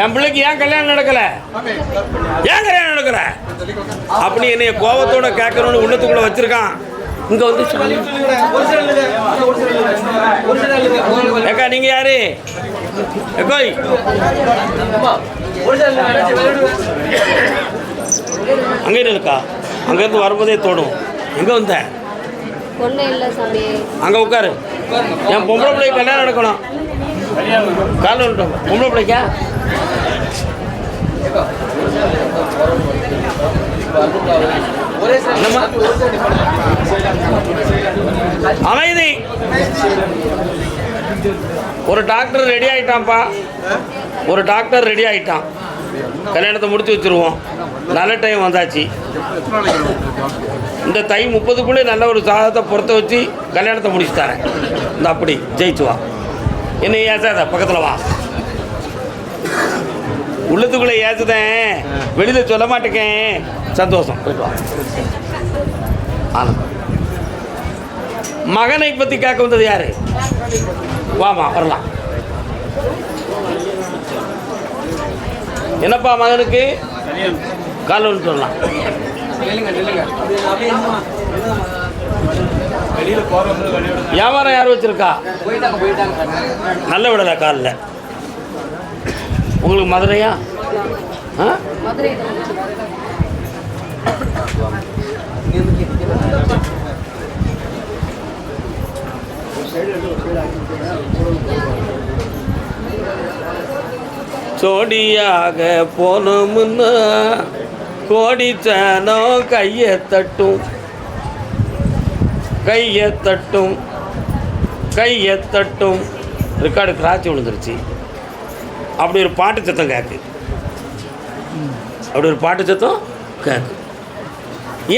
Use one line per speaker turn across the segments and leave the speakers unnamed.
என் பிள்ளைக்கு ஏன் கல்யாணம் நடக்கல? ஏன் கல்யாணம் நடக்கல? அப்படி என்னைய கோபத்தோட கேட்கணும்னு உள்ளத்துக்குள்ள வச்சிருக்கான். இங்க வந்து ஏக்கா நீங்க யாரு? எக்கோய் அங்கே இருக்கா அங்கேருந்து வரும்போதே தோணும் எங்கே வந்த? அங்கே உட்காரு. என் பொம்பளை பிள்ளைக்கு கல்யாணம் நடக்கணும். காலைல விட்டோம் பொம்பளை பிள்ளைக்கா? அமைதி. ஒரு டாக்டர் ரெடி ஆயிட்டான்ப்பா. ஒரு டாக்டர் ரெடி ஆயிட்டான். கல்யாணத்தை முடிச்சு வச்சிருவோம். நல்ல டைம் வந்தாச்சு. இந்த தை முப்பதுக்குள்ளே நல்ல ஒரு சாதத்தை பொறுத்த வச்சு கல்யாணத்தை முடிச்சு தரேன். இந்த அப்படி ஜெயிச்சுவா என்ன ஏசாத பக்கத்தில் வா. உள்ளத்துக்குள்ளே ஏசுதேன் வெளியில் சொல்ல மாட்டேக்கேன். சந்தோஷம். ஆனந்தம் மகனை பற்றி கேட்க வந்தது யாரு? வாமா வரலாம். என்னப்பா மகனுக்கு? கால் சொல்லலாம். வியாபாரம் யார் வச்சிருக்கா? நல்ல விடலை காலில். உங்களுக்கு மதுரையா? ஆ? சோடியாக போனோம்னா கோடிச்சனோ கையை தட்டும். கையை தட்டும் கையை தட்டும். ரெக்கார்டு கிராச்சி விழுந்துருச்சு. அப்படி ஒரு பாட்டு சத்தம் கேட்கு அப்படி ஒரு பாட்டு சத்தம் கேட்கு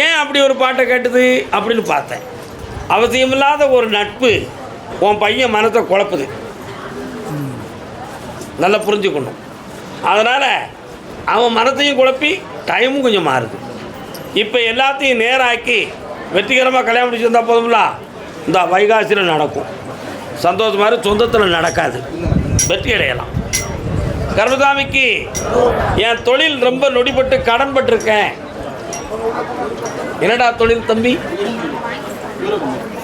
ஏன் அப்படி ஒரு பாட்டை கேட்டது அப்படின்னு பார்த்தேன். அவசியமில்லாத ஒரு நட்பு உன் பையன் மனத்தை குழப்புது. நல்லா புரிஞ்சுக்கணும். அதனால் அவன் மனத்தையும் குழப்பி டைமும் கொஞ்சம் மாறுது. இப்போ எல்லாத்தையும் நேராக்கி வெற்றிகரமாக கல்யாணம் முடிச்சிருந்தா போதும்ல? இந்த வைகாசியில் நடக்கும். சந்தோஷம் மாதிரி சொந்தத்தில் நடக்காது. வெற்றி அடையலாம். கருமசாமிக்கு என் தொழில் ரொம்ப நொடிப்பட்டு கடன்பட்டிருக்கேன் என்னடா தொழில் தம்பி?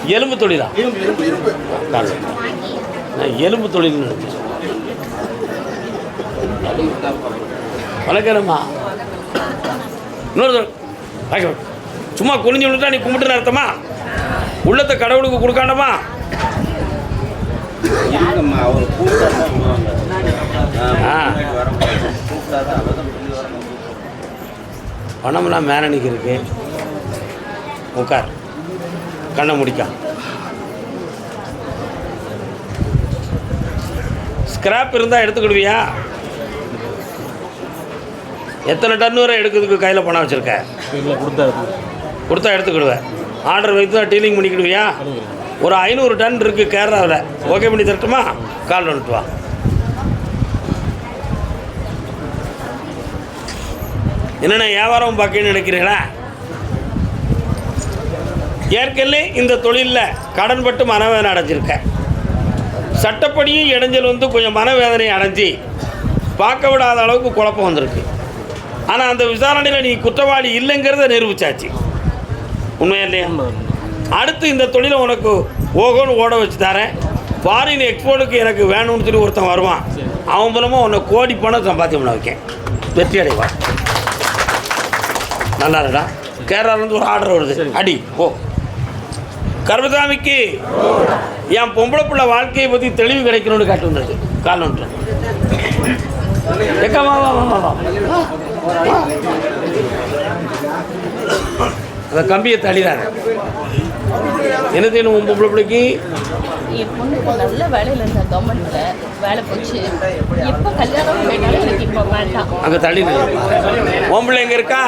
எலும்பு தொழிலா? நான் எலும்பு தொழில் வணக்கம்மா. இன்னொரு வணக்கம். சும்மா குனிஞ்சு விட்டுட்டா நீ கும்பிட்டுன்னு அர்த்தமா? உள்ளத்தை கடவுளுக்கு கொடுக்காண்டமா. பணம்லாம் மேனனிக்கு இருக்கு உட்கார். கண்ணை முடிக்கா. ஸ்கிராப் இருந்தால் எடுத்துக்கிடுவியா? எத்தனை டன் வரை எடுக்கிறதுக்கு கையில் பணம் வச்சுருக்க?
இல்லை கொடுத்தா
எடுத்துக்கிடுவேன். ஆர்டர் வைத்து தான் டீலிங் பண்ணிக்கிடுவியா? ஒரு ஐநூறு டன் இருக்குது கேரளாவில். ஓகே பண்ணி தரட்டுமா? கால் வந்துட்டு வா. என்னென்ன வியாபாரம் பார்க்கணும்னு நினைக்கிறீங்களா? ஏற்கனவே இந்த தொழிலில் கடன்பட்டு மனவேதனை அடைஞ்சிருக்கேன் சட்டப்படியும் இடைஞ்சல் வந்து கொஞ்சம் மனவேதனை அடைஞ்சி பார்க்க விடாத அளவுக்கு குழப்பம் வந்திருக்கு. ஆனால் அந்த விசாரணையில் நீ குற்றவாளி இல்லைங்கிறத நிரூபிச்சாச்சு. உண்மையா இல்லையா அடுத்து இந்த தொழிலை உனக்கு ஓகோன்னு ஓட வச்சு தரேன். ஃபாரின் எக்ஸ்போர்ட்டுக்கு எனக்கு வேணும்னு சொல்லி ஒருத்தன் வருவான். அவன் மூலமாக உன்னை கோடி பணம் சம்பாத்தியம் பண்ண வைக்கேன். வெற்றி அடைவான். நல்லா இருக்கா கேரளாலேருந்து ஒரு ஆர்டர் வருது. அடி ஓ கர்மசாமிக்கு என் பொம்பளை பிள்ளை வாழ்க்கையை பற்றி தெளிவு கிடைக்கணும்னு காட்டு வந்தது. கால் ஒன்று அந்த கம்பியை தள்ளிடாத. என்ன செய்யணும் உன் பொம்பளை பிள்ளைக்கு?
என் பொண்ணுக்கு நல்ல வேலையில் இருந்த கவர்மெண்ட்ல வேலை போச்சு. எப்போ கல்யாணம் வேணாலும் எனக்கு இப்போ வேண்டாம்.
அங்கே தள்ளிடு. உன் பிள்ளை எங்கே இருக்கா.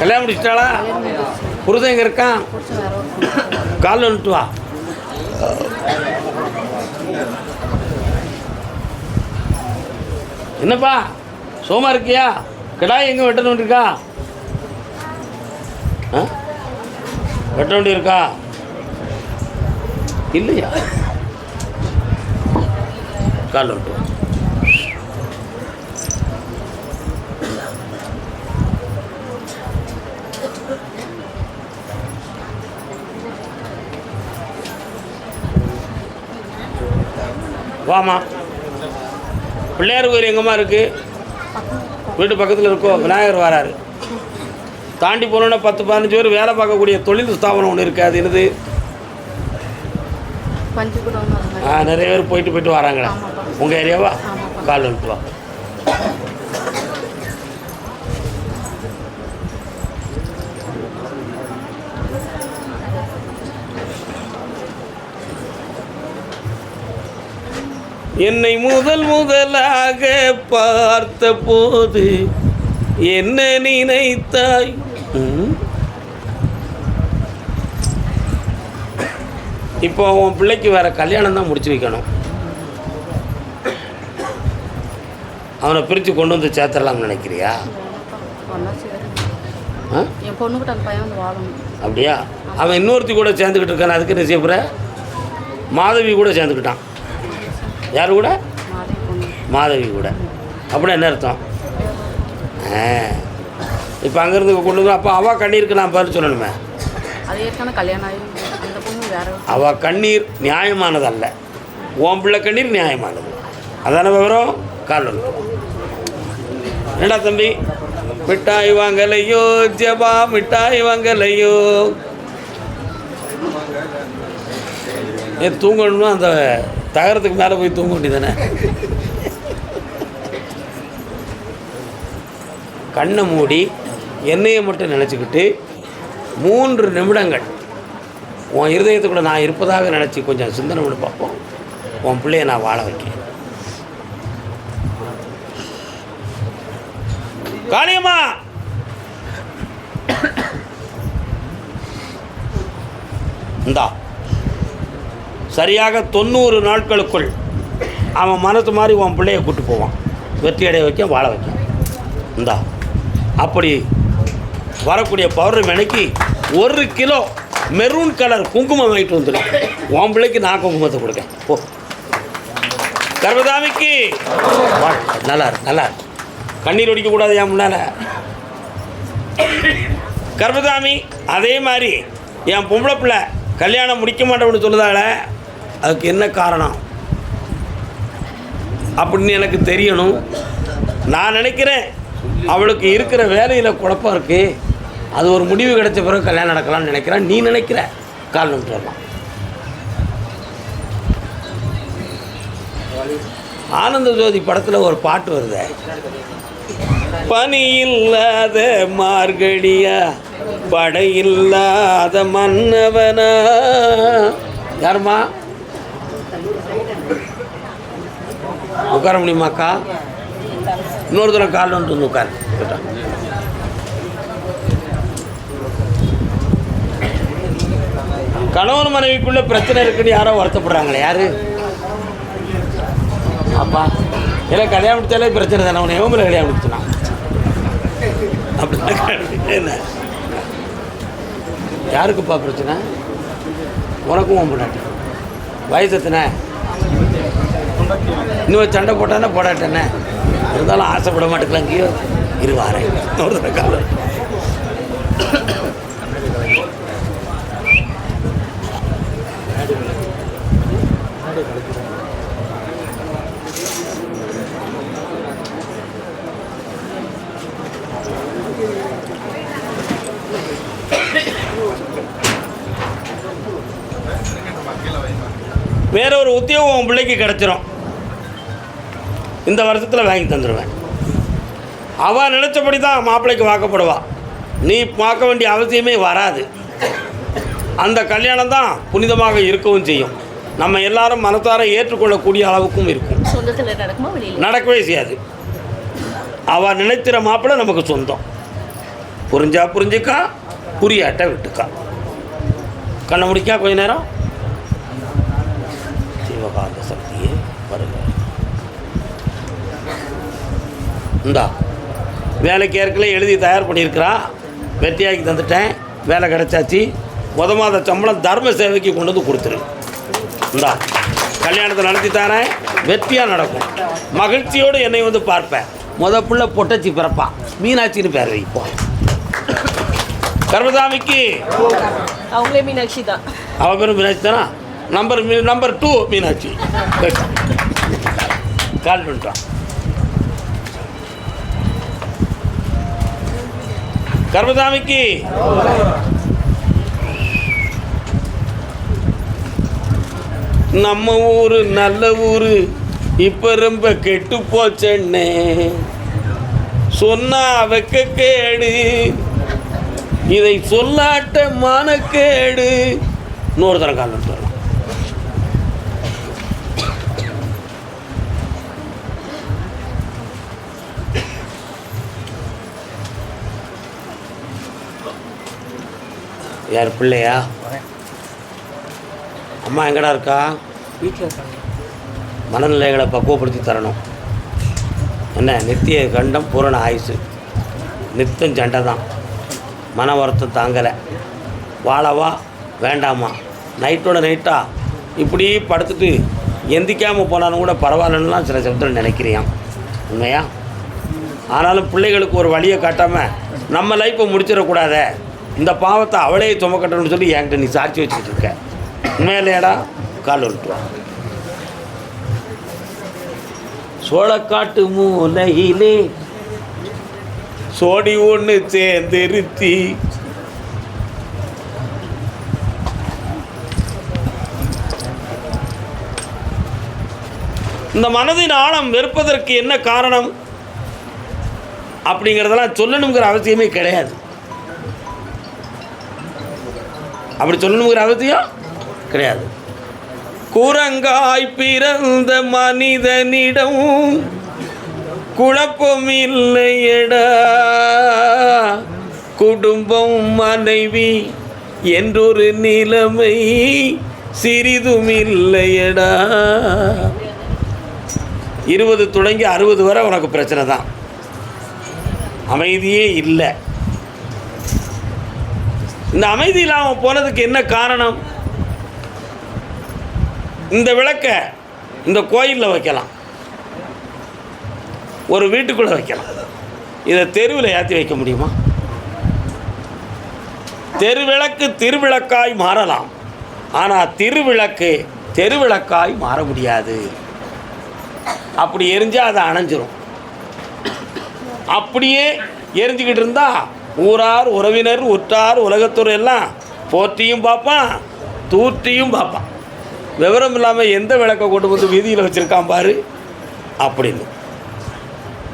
கல்யாணம் முடிச்சிட்டாளா? புருஷன் எங்கே இருக்கான்
புருஷன் வேற ஒரு
கால் வந்துட்டு வா. என்னப்பா? சோமா இருக்கியா? கிடாய் எங்கே வெட்ட வேண்டி இருக்கா? வெட்ட வண்டி இருக்கா இல்லையா? கால் விட்டு வாமா பிள்ளையார் கோயில் எங்கேம்மா இருக்குது வீட்டு பக்கத்தில் இருக்கோ? விநாயகர் வராரு. தாண்டி போனோன்னா பத்து பதினஞ்சு பேர் வேலை பார்க்கக்கூடிய தொழில் ஸ்தாபனம் ஒன்று இருக்குது அது என்னது ஆ நிறைய பேர் போயிட்டு போயிட்டு வராங்களே. உங்கள் ஏரியாவா. கால் வா என்னை முதல் முதலாக பார்த்த போது என்ன நினைத்தாய்? இப்போ உன் பிள்ளைக்கு வேற கல்யாணம் தான் முடிச்சு வைக்கணும் அவனை பிரித்து கொண்டு வந்து சேர்த்துடலாம்னு நினைக்கிறியா?
என் பொண்ணுக்கிட்ட அந்த பையன் வந்து வாழணும்.
அப்படியா? அவன் இன்னொருத்தி கூட சேர்ந்துக்கிட்டு இருக்கான் அதுக்கு என்ன செய்யப்புற மாதவி கூட சேர்ந்துக்கிட்டான் யார் கூட? மாதவி கூட. அப்படின்னா என்ன அர்த்தம்? ஆ. இப்போ அங்கேருந்து கொண்டு வந்து அப்போ அவள் கண்ணீருக்கு நான் பதில் சொல்லணுமே.
அது ஏற்கனவே கல்யாணம் ஆகி அந்த பொண்ணு வேற
அவள் கண்ணீர் நியாயமானதல்ல. உன் பிள்ளை கண்ணீர் நியாயமானது. அதான விவரம்? கால் வந்து என்னடா தம்பி? மிட்டாய் வாங்கலையோ ஜபா மிட்டாய் வாங்கலையோ? ஏன் தூங்கணும்னா அந்த தகரத்துக்கு மேலே போய் தூங்க வேண்டியதானே கண்ணை மூடி என்னையை மட்டும் நினச்சிக்கிட்டு மூன்று நிமிடங்கள் உன் இருதயத்துக்குள்ள நான் இருப்பதாக நினச்சி கொஞ்சம் சிந்தனை பண்ணி பார்ப்போம். உன் பிள்ளைய நான் வாழ வைக்கிறேன். காளியம்மா! இந்தா. சரியாக தொண்ணூறு நாட்களுக்குள் அவன் மனசு மாதிரி உன் பிள்ளைய கூட்டு போவான். வெற்றி அடைய வைக்க வாழ வைக்க. இந்தா. அப்படி வரக்கூடிய பௌர்ணமி அன்னைக்கு ஒரு கிலோ மெரூன் கலர் குங்குமம் வாங்கிட்டு வந்துடும் உன் பிள்ளைக்கு நான் குங்குமத்தை கொடுக்க போ. கர்மதாமிக்கு. நல்லா இருக்கு நல்லா இருக்கு கண்ணீர் ஒடிக்கக்கூடாது என் முன்னால். கர்மதாமி அதே மாதிரி என் பொம்பளை பிள்ளை கல்யாணம் முடிக்க மாட்டோம்னு சொல்லுதால அதுக்கு என்ன காரணம்? அப்படின்னு எனக்கு தெரியணும். நான் நினைக்கிறேன் அவளுக்கு இருக்கிற வேலையில் குழப்பம் இருக்குது அது ஒரு முடிவு கிடைச்ச பிறகு கல்யாணம் நடக்கலாம்னு நினைக்கிறேன் நீ நினைக்கிற? கால் நிமிஷம் வரலாம். ஆனந்த ஜோதி படத்தில் ஒரு பாட்டு வருதே. பனி இல்லாத மார்கழியா படை இல்லாத மன்னவனா. யாருமா உட்கார முடியுமாக்கா? இன்னொரு தடவை கால் வந்துட்டு வந்து உட்கார். கேட்டா. கணவன் மனைவிக்குள்ளே பிரச்சனை இருக்குன்னு யாரோ வருத்தப்படுறாங்களே யாரு? அப்பா இல்லை கல்யாணம் முடிச்சாலே பிரச்சனை தானே உன்னை எவமில் கல்யாணம் முடிச்சுனா? அப்படிதான் என்ன? யாருக்குப்பா பிரச்சனை? உனக்கும் உன் பொண்டாட்டி. வயசு எத்தனை? இன்னும் சண்டை போட்டானே போடாட்டேனே? இருந்தாலும் ஆசைப்பட மாட்டேங்கலாம் இங்கேயோ இருவாரேன் ஒரு தடவை காலம் வேற ஒரு உத்தியோகம் உன் பிள்ளைக்கு கிடச்சிரும். இந்த வருஷத்தில் வாங்கி தந்துடுவேன் அவள் நினச்சபடி தான் மாப்பிள்ளைக்கு வாக்கப்படுவா. நீ பார்க்க வேண்டிய அவசியமே வராது. அந்த கல்யாணம் தான் புனிதமாக இருக்கவும் செய்யும். நம்ம எல்லாரும் மனத்தார ஏற்றுக்கொள்ளக்கூடிய அளவுக்கும் இருக்கும். நடக்கவே செய்யாது. அவள் நினைத்திற மாப்பிள்ளை நமக்கு சொந்தம். புரிஞ்சா புரிஞ்சுக்கா புரியாட்ட விட்டுக்கா. கண்ணை முடிக்கா கொஞ்ச நேரம். இந்தா. வேலைக்கு ஏற்கனவே எழுதி தயார் பண்ணியிருக்கிறா வெற்றியாக்கி தந்துட்டேன். வேலை கிடைச்சாச்சு. முத மாத சம்பளம் தர்ம சேவைக்கு கொண்டு வந்து கொடுத்துரு. இந்தா. கல்யாணத்தை நடத்தி தரேன். வெற்றியாக நடக்கும். மகிழ்ச்சியோடு என்னை வந்து பார்ப்பேன் முத புள்ள பொட்டச்சி பிறப்பா. மீனாட்சின்னு பேர் வைப்போம் கர்மதாமிக்கு
அவங்களே மீனாட்சி தான்.
அவ பேரும் மீனாட்சி தானா? Number number two Meenakshi. Call பண்ணிட்டான் கர்மசாமிக்கு. நம்ம ஊரு நல்ல ஊரு. இப்ப ரொம்ப கெட்டு போச்சண்ணே சொன்னா வெக்க கேடு. இதை சொல்லாட்ட மானக்கேடு இன்னொரு தரம் காலம் யார் பிள்ளையா? அம்மா எங்கடா இருக்கா?
வீட்டில் இருக்காங்க.
மனநிலைகளை பக்குவப்படுத்தி தரணும். என்ன நித்திய கண்டம் பூரண ஆயுசு. நித்தம் சண்டை தான். மன வருத்தம் தாங்கலை. வாழவா வேண்டாமா. நைட்டோட நைட்டா. இப்படி படுத்துட்டு எந்திக்காமல் போனாலும் கூட பரவாயில்லன்னுலாம் சில சமயத்தில் நினைக்கிறியான் உண்மையா? ஆனாலும் பிள்ளைகளுக்கு ஒரு வழியை காட்டாமல் நம்ம லைஃப்பை முடிச்சிடக்கூடாதே. இந்த பாவத்தை அவளே சுமக்கட்டணும்னு சொல்லி என்கிட்ட நீ சாட்சி வச்சுக்கிட்டு இருக்க. உண்மையிலேடா கால் விட்டுருவான் சோளக்காட்டு மூலையிலே சோடி ஒன்று சேர்ந்திருத்தி. இந்த மனதின் ஆழம் வெறுப்பதற்கு என்ன காரணம்? அப்படிங்கிறதெல்லாம் சொல்லணுங்கிற அவசியமே கிடையாது. அப்படி சொல்லணுங்கிற அவசியம் கிடையாது. குரங்காய் பிறந்த மனிதனிடம் குழப்பம் இல்லையடா குடும்பம் மனைவி என்றொரு நிலைமை சிறிதும் இல்லையடா இருபது தொடங்கி அறுபது வரை உனக்கு பிரச்சனை தான். அமைதியே இல்லை. இந்த அமைதி இல்லாமல் போனதுக்கு என்ன காரணம்? இந்த விளக்க இந்த கோயிலில் வைக்கலாம். ஒரு வீட்டுக்குள்ளே வைக்கலாம். இதை தெருவில் ஏற்றி வைக்க முடியுமா? தெருவிளக்கு திருவிளக்காய் மாறலாம். ஆனால் திருவிளக்கு தெருவிளக்காய் மாற முடியாது. அப்படி எரிஞ்சால் அதை அணைஞ்சிரும். அப்படியே எரிஞ்சுக்கிட்டு இருந்தால் ஊரார் உறவினர் உற்றார் உலகத்துறை எல்லாம் போற்றியும் பார்ப்பான் தூற்றியும் பார்ப்பான். விவரம் இல்லாமல் எந்த விளக்கை கொண்டு வந்து வீதியில் வச்சுருக்கான் பாரு? அப்படின்னு.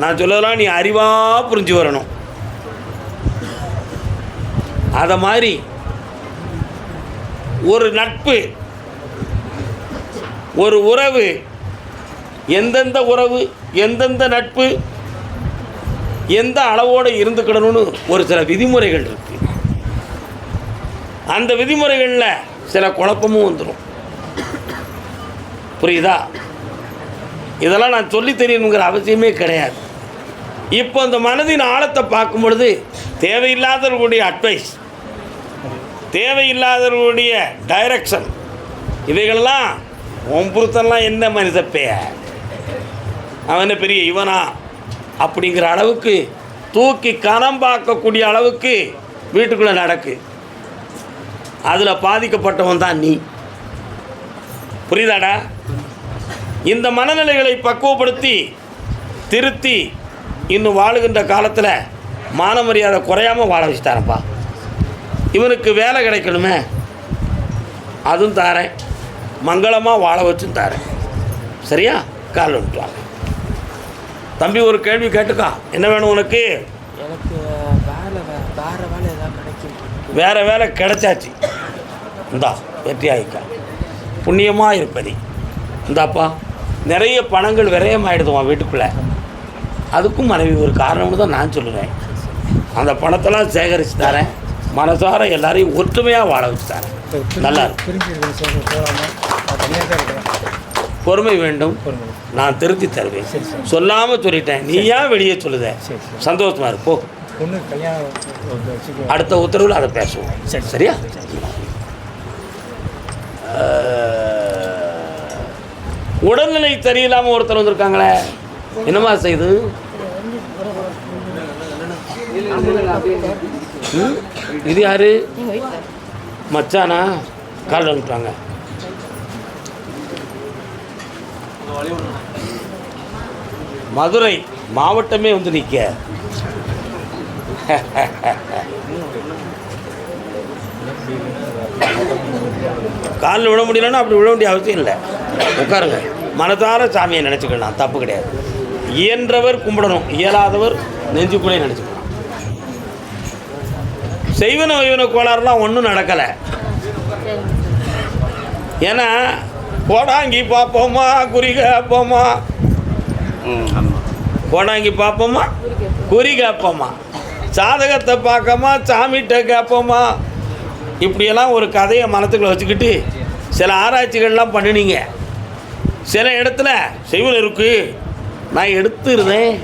நான் சொல்லலாம் நீ அறிவாக புரிஞ்சு வரணும். அதை மாதிரி ஒரு நட்பு ஒரு உறவு எந்தெந்த உறவு எந்தெந்த நட்பு எந்த அளவோடு இருந்துக்கிடணும்னு ஒரு சில விதிமுறைகள் இருக்கு. அந்த விதிமுறைகளில் சில குழப்பமும் வந்துடும் புரியுதா? இதெல்லாம் நான் சொல்லி தெரியணுங்கிற அவசியமே கிடையாது. இப்போ இந்த மனதின் ஆழத்தை பார்க்கும் பொழுது தேவையில்லாதவர்களுடைய அட்வைஸ் தேவையில்லாதவர்களுடைய டைரக்ஷன் இவைகளெல்லாம் உன் புருத்தன்லாம் என்ன மனிதப்பைய? அவன் என்ன பெரிய இவனா? அப்படிங்கிற அளவுக்கு தூக்கி கனம் பார்க்கக்கூடிய அளவுக்கு வீட்டுக்குள்ளே நடக்கு. அதில் பாதிக்கப்பட்டவன் தான் நீ. புரியுதாடா? இந்த மனநிலைகளை பக்குவப்படுத்தி திருத்தி இன்னும் வாழுகின்ற காலத்தில் மான மரியாதை குறையாமல் வாழ வச்சுட்டாரப்பா. இவனுக்கு வேலை கிடைக்கணுமே. அதுவும் தாரேன். மங்களமாக வாழ வச்சும் தாரேன். சரியா? கால் வந்துட்டு தம்பி ஒரு கேள்வி கேட்டுக்கா. என்ன வேணும் உனக்கு?
எனக்கு வேலை வேற வேலை ஏதாவது கிடைக்கும்?
வேறு வேலை கிடைச்சாச்சு. இந்தா வெற்றி ஆகிக்கா புண்ணியமாக இருப்பதி. இந்தாப்பா நிறைய பணங்கள் விரயமாயிடுதுவான் வீட்டுக்குள்ளே. அதுக்கும் மனைவி ஒரு காரணம்னு தான் நான் சொல்லுவேன். அந்த பணத்தெல்லாம் சேகரித்து தரேன். மனசார எல்லாரையும் ஒற்றுமையாக வாழ வச்சு தரேன். நல்லா இருக்கும் பொறுமை வேண்டும். நான் திருத்தி தருவேன். சொல்லாமல் சொல்லிட்டேன். நீ ஏன் வெளியே சொல்லுத?
சரி, சரி.
சந்தோஷமா இரு, போ.
பொண்ணு கல்யாணம் ஒரு வச்சுக்கோ.
அடுத்த உத்தரவில் அதை பேசுவோம்.
சரி.
சரியா? உடல்நிலை சரியில்லாமல் ஒருத்தர் வந்திருக்காங்களே. என்னமா செய்து? ம்? இது யாரு? மச்சானா? கால் வந்துட்டாங்க மதுரை மாவட்டமே வந்து நிற்க காலில் விட முடியலன்னா அப்படி விட வேண்டிய அவசியம் இல்லை. உட்காருங்க. மனதார சாமியை நினச்சிக்கலாம் தப்பு கிடையாது. இயன்றவர் கும்பிடணும். இயலாதவர் நெஞ்சுக்குள்ளே நினச்சிக்கலாம் செய்வன வைவன கோளாறுலாம் ஒன்றும் நடக்கலை. ஏன்னா கோடாங்கி பார்ப்போமா குறி கேட்போமா கோடாங்கி பார்ப்போமா குறி கேட்போமா சாதகத்தை பார்க்கமா சாமிகிட்ட கேட்போமா இப்படியெல்லாம் ஒரு கதையை மனத்துக்குள்ள வச்சுக்கிட்டு சில ஆராய்ச்சிகள்லாம் பண்ணினீங்க. சில இடத்துல செய்வன் இருக்கு. நான் எடுத்துருந்தேன்.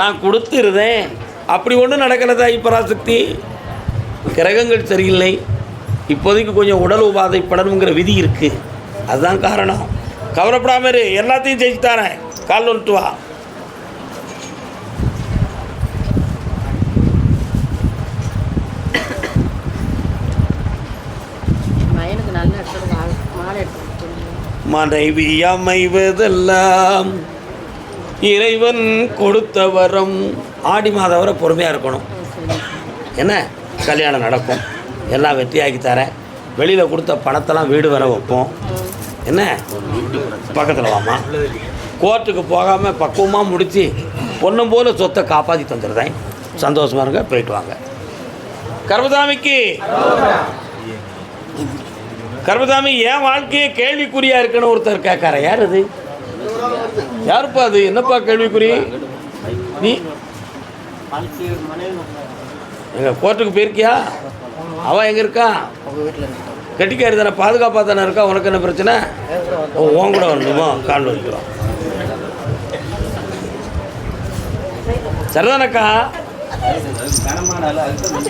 நான் கொடுத்துருதேன் அப்படி ஒன்றும் நடக்கிறதா இப்பராசக்தி? கிரகங்கள் சரியில்லை. இப்போதைக்கு கொஞ்சம் உடல் உபாதைப்படணுங்கிற விதி இருக்குது அதுதான் காரணம். கவலைப்படாம இரு எல்லாத்தையும் ஜெயிச்சு தரேன் கால் வந்துட்டு வா. மனைவி அமைவதெல்லாம் இறைவன் கொடுத்த வரம். ஆடி மாதம் வரை பொறுமையாக இருக்கணும். என்ன? கல்யாணம் நடக்கும். எல்லாம் வெற்றியாக்கி தரேன். வெளியில் கொடுத்த பணத்தெல்லாம் வீடு வர வைப்போம். என்ன? பக்கத்தில் வாமா கோர்ட்டுக்கு போகாமல் பக்குவமாக முடித்து பொண்ணும் போல சொத்தை காப்பாற்றி தந்துடுறேன். சந்தோஷமாக இருங்க போயிட்டு வாங்க. கர்மசாமிக்கு கர்மசாமி என் வாழ்க்கையே கேள்விக்குறியாக இருக்குன்னு ஒருத்தர் கேட்கார? யார் அது? யாருப்பா அது? என்னப்பா கேள்விக்குறி? நீ எங்க கோர்ட்டுக்கு போயிருக்கியா? அவன் எங்கே இருக்கா? கட்டிக்காரி தானே பாதுகாப்பாக தானே இருக்கா? உனக்கு என்ன பிரச்சனை? உன் கூட வரணுமா? கால் வந்துடும் சரிதானக்கா?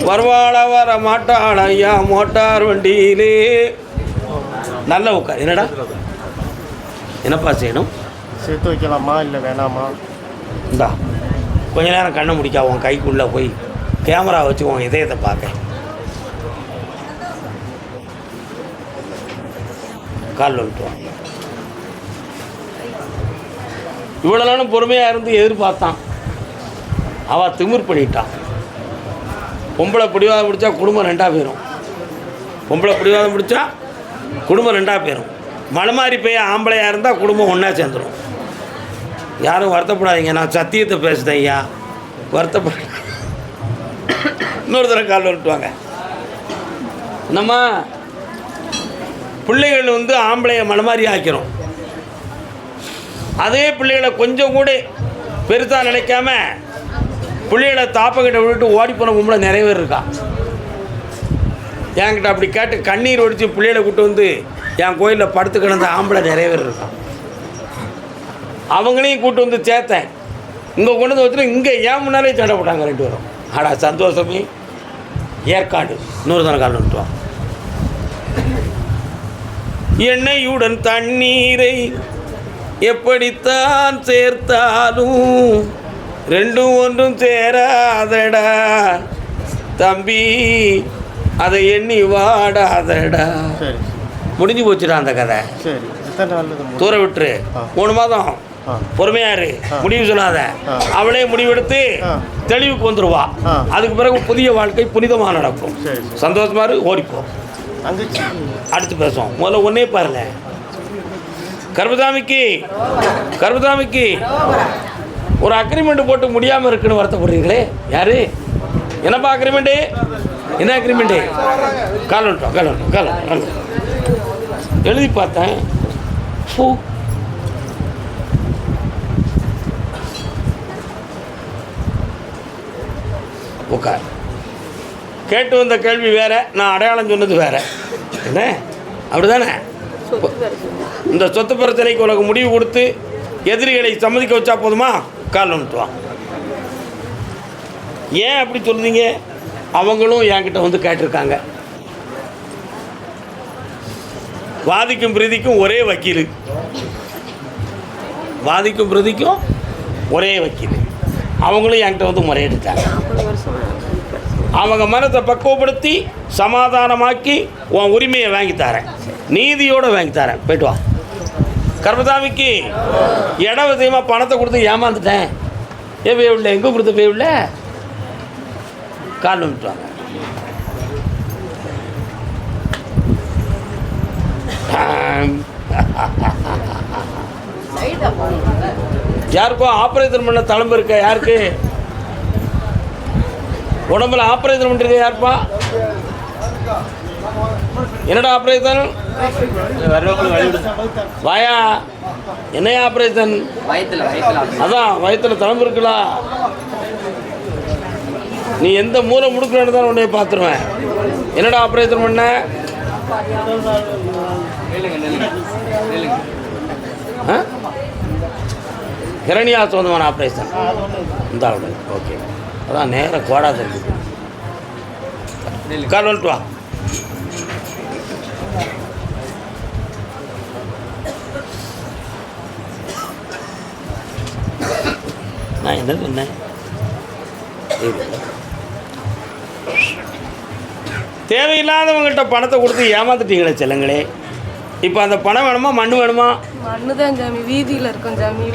வருவாள வர மாட்டாள் ஐயா மோட்டார் வண்டியிலே. நல்ல உட்கார் என்னடா? என்னப்பா செய்யணும்?
சேர்த்து வைக்கலாமா இல்லை வேணாமா?
இந்தா கொஞ்ச நேரம் கண்ணை முடிக்கா உன் கைக்குள்ளே போய் கேமரா வச்சு உன் இதயத்தை பார்க்க. கால் வந்துட்டு இவ்வளோ நாளும் பொறுமையாக இருந்து எதிர்பார்த்தான். அவள் திமிர் பண்ணிட்டான் பொம்பளை பிடிவாதம் பிடிச்சா குடும்பம் ரெண்டாக போயிடும் பொம்பளை பிடிவாதம் பிடிச்சா குடும்பம் ரெண்டாக போயிடும் மலைமாறி போய் ஆம்பளையாக இருந்தால் குடும்பம் ஒன்றா சேர்ந்துடும் யாரும் வருத்தப்படாதீங்க நான் சத்தியத்தை பேசுதேன் ஐயா. வருத்தப்பட இன்னொரு தடவை கால் விட்டுவாங்க நம்ம பிள்ளைகள் வந்து ஆம்பளைய மனமாரி ஆக்கிறோம். அதே பிள்ளைகளை கொஞ்சம் கூட பெருசாக நினைக்காம பிள்ளைகளை தாப்பக்கிட்ட விட்டுட்டு ஓடி போன பொம்பளை நிறைய பேர் இருக்கா? என்கிட்ட அப்படி கேட்டு கண்ணீர் ஒடித்து பிள்ளைகளை கூட்டு வந்து என் கோயிலில் படுத்து கிடந்த ஆம்பளை நிறைய பேர் இருக்கான் அவங்களையும் கூட்டு வந்து சேர்த்தேன். இங்கே கொண்டு வந்து வச்சுட்டு இங்கே ஏன் முன்னாலே சண்டை போட்டாங்க ரெண்டு பேரும். ஆடா சந்தோஷமே. ஏற்காடு. நூறு தான கால் வந்துட்டு எண்ணெயுடன் தண்ணீரை எப்படித்தான் சேர்த்தாலும் ரெண்டும் ஒன்றும் சேராதடா தம்பி அதை எண்ணி வாடாதடா முடிஞ்சு போச்சுடா அந்த கதை? தூர விட்டுரு. மூணு மாதம்
ஆ
பொறுமையா இரு
ஆ.
முடிவு சொல்லாத. அவளே முடிவெடுத்து. தெளிவுக்கு வந்துருவா
ஆ.
அதுக்கு பிறகு புதிய வாழ்க்கை புனிதமாக நடக்கும்
சரி, சரி. தங்கச்சி
அடுத்து பேசுவோம். முதல்ல ஒன்னே பாருங்க. கர்பதாமிக்கு கர்பதாமிக்கு ஒரு அக்ரிமெண்ட் போட்டு முடியாமல் இருக்குன்னு வருத்தப்படுறீங்களே? யாரு? என்னப்பா அக்ரிமெண்ட்டு என்ன அக்ரிமெண்ட்டு கால் வந்துட்டோம் கால் எழுதி பார்த்தேன். ஃபூ. உட்கார். கேட்டு வந்த கேள்வி வேற நான் அடையாளம் சொன்னது வேற. என்ன? அப்படிதானே? இந்த சொத்து பிரச்சனைக்கு உனக்கு முடிவு கொடுத்து எதிரிகளை சம்மதிக்க வச்சா போதுமா? கால் வா. ஏன் அப்படி சொல்லுதீங்க அவங்களும் என்கிட்ட வந்து கேட்டிருக்காங்க. வாதிக்கும் பிரதிக்கும் ஒரே வக்கீல். வாதிக்கும் பிரதிக்கும் ஒரே வக்கீல். அவங்களும் என்கிட்ட வந்து முறையிட்டுட்டாங்க. அவங்க மனத்தை பக்குவப்படுத்தி சமாதானமாக்கி உன் உரிமையை வாங்கி தரேன். நீதியோடு வாங்கி தரேன். போயிட்டு வா. கர்மசாமிக்கு இடம் விஷயமா பணத்தை கொடுத்து ஏமாந்துட்டேன். ஏ போய் உள்ள எங்கே கொடுத்து போய் உள்ள கால் வந்துட்டுவாங்க யாருக்கோ ஆப்ரேஷன் பண்ண தலைமை இருக்க? யாருக்கு? உடம்புல ஆப்ரேஷன் பண்ணுறது யாருப்பா? என்னடா ஆப்ரேஷன் வாயா என்னையா ஆப்ரேஷன்
வயிற்றுல
அதான் வயத்தில் தளம்பு இருக்கலாம் நீ எந்த மூளை முடுக்கலன்னு தான் உன்னைய பார்த்துருவேன். என்னடா ஆப்ரேஷன் பண்ண?
நில்லுங்க
ஹிரணியா சொந்தமான ஆப்ரேஷன் இந்த ஓகே அதான் நேராக கோடா இருக்குது கால் வந்துட்டு வா. நான் என்ன சொன்னேன். தேவையில்லாதவங்கள்ட்ட பணத்தை கொடுத்து ஏமாத்திட்டீங்களே செல்லுங்களே. இப்போ அந்த பணம் வேணுமா மண் வேணுமா?
மண்ணு தான் சாமி வீதியில் இருக்கோம் சாமி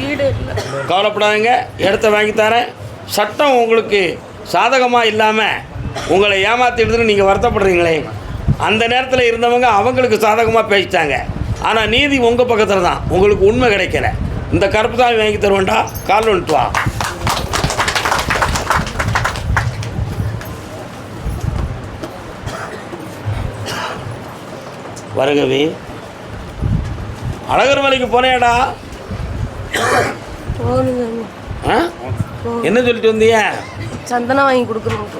வீடு இல்லை.
கவலைப்படாதீங்க இடத்த வாங்கி தரேன். சட்டம் உங்களுக்கு சாதகமாக இல்லாமல் உங்களை ஏமாத்திடுதுன்னு நீங்கள் வருத்தப்படுறீங்களே? அந்த நேரத்தில் இருந்தவங்க அவங்களுக்கு சாதகமாக பேசிட்டாங்க. ஆனால் நீதி உங்கள் பக்கத்தில் தான். உங்களுக்கு உண்மை கிடைக்கல. இந்த கருப்பு தான் வாங்கி தருவேன்டா. கால் வந்துட்டு வா. வருகவே அழகர் மலைக்கு போனேடா ஆ? என்ன சொல்லிட்டு வந்தீங்க?
சந்தனம் வாங்கி கொடுக்கணும்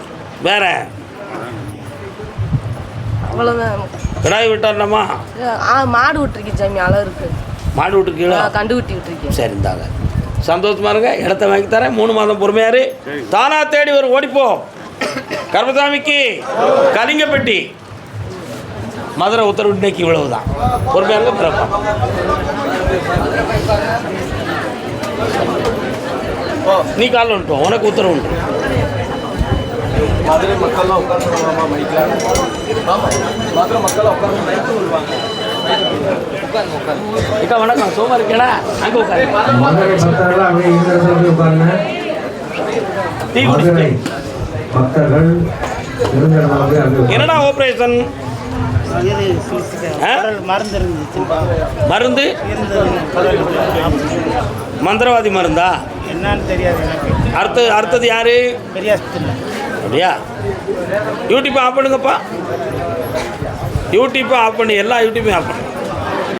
வேற?
அவ்வளோதான்
கிடாய் விட்டார்லாமா
ஆ மாடு விட்டுருக்கேன் சாமி அளவு இருக்கு.
மாடு விட்டுருக்கீங்களா
கண்டு விட்டி விட்டுருக்கேன்.
சரி இந்தாங்க. சந்தோஷமா இருங்க இடத்த வாங்கி தரேன். மூணு மாதம் பொறுமையாரு. தானா தேடி ஒரு ஓடிப்போ கர்மசாமிக்கு கலிங்கப்பட்டி. மதுரை உத்தரவு இன்னைக்கு இவ்வளவுதான். பொறுமையா இருங்க பிறப்பா நீ காலில் வந்துட்டோம் உனக்கு உத்தரவு உண்டு.
மதுரை மக்கள்லாம் உட்காந்துருவாமா மைக்கில் ஆமாம் மதுரை மக்கள் உட்காந்து உட்காந்து உட்காந்து
அக்கா வணக்கம். சோமா இருக்கேடா அங்கே
உட்காருங்க.
என்னடா ஆப்ரேஷன் மருந்து? மந்திரவாதி மருந்தா?
என்னன்னு தெரியாது எனக்கு.
அடுத்து அடுத்தது யாரு?
பெரியாஸ்தில்லை.
அப்படியா? யூடியூப் ஆஃப் பண்ணுங்கப்பா. யூடியூப்பை ஆஃப் பண்ணி எல்லா யூடியூப்பையும் ஆஃப் பண்ணு